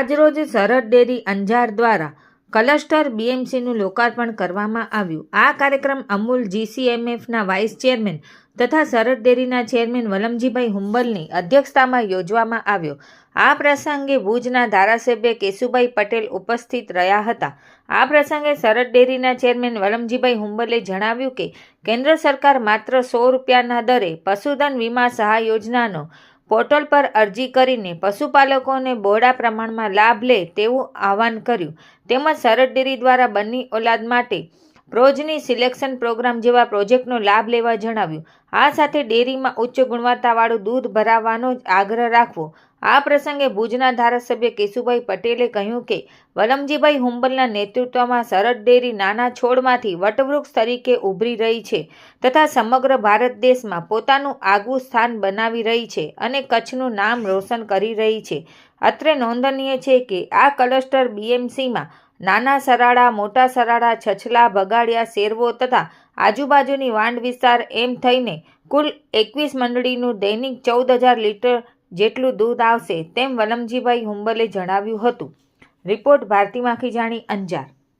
આજરોજ સરહદ ડેરી અંજાર દ્વારા ક્લસ્ટર બીએમસીનું લોકાર્પણ કરવામાં આવ્યું. આ કાર્યક્રમ અમૂલ જીસીએમએફના વાઇસ ચેરમેન તથા સરહદ ડેરીના ચેરમેન વલમજીભાઈ હુંબલની અધ્યક્ષતામાં યોજવામાં આવ્યો. આ પ્રસંગે ભુજના ધારાસભ્ય કેશુભાઈ પટેલ ઉપસ્થિત રહ્યા હતા. આ પ્રસંગે સરહદ ડેરીના ચેરમેન વલમજીભાઈ હુંબલે જણાવ્યું કે, કેન્દ્ર સરકાર માત્ર સો રૂપિયાના દરે પશુધન વીમા સહાય યોજનાનો પોર્ટલ પર અરજી કરીને પશુપાલકોને બહોળા પ્રમાણમાં લાભ લે તેવું આહવાન કર્યું. તેમજ સરહદ ડેરી દ્વારા બંની ઓલાદ માટે પ્રોજની સિલેક્શન પ્રોગ્રામ જેવા પ્રોજેક્ટનો લાભ લેવા જણાવ્યું. આ સાથે ડેરીમાં ઉચ્ચ ગુણવત્તાવાળું દૂધ ભરાવવાનો આગ્રહ રાખવો. આ પ્રસંગે ભુજના ધારાસભ્ય કેશુભાઈ પટેલે કહ્યું કે, વલમજીભાઈ હુંબલના નેતૃત્વમાં સરહદ ડેરી નાના છોડમાંથી વટવૃક્ષ તરીકે ઉભરી રહી છે તથા સમગ્ર ભારત દેશમાં પોતાનું આગવું સ્થાન બનાવી રહી છે અને કચ્છનું નામ રોશન કરી રહી છે. અત્રે નોંધનીય છે કે, આ ક્લસ્ટર બીએમસીમાં નાના સરાડા મોટા સરાડા છછલા, ભગાડિયા, શેરવો તથા આજુબાજુની વાંડ વિસ્તાર એમ થઈને કુલ એકવીસ મંડળીનું દૈનિક ચૌદ હજાર લીટર જેટલું દૂધ આવશે તેમ વલમજીભાઈ હુંબલે જણાવ્યું હતું. રિપોર્ટ ભારતી માખીજાણી અંજાર.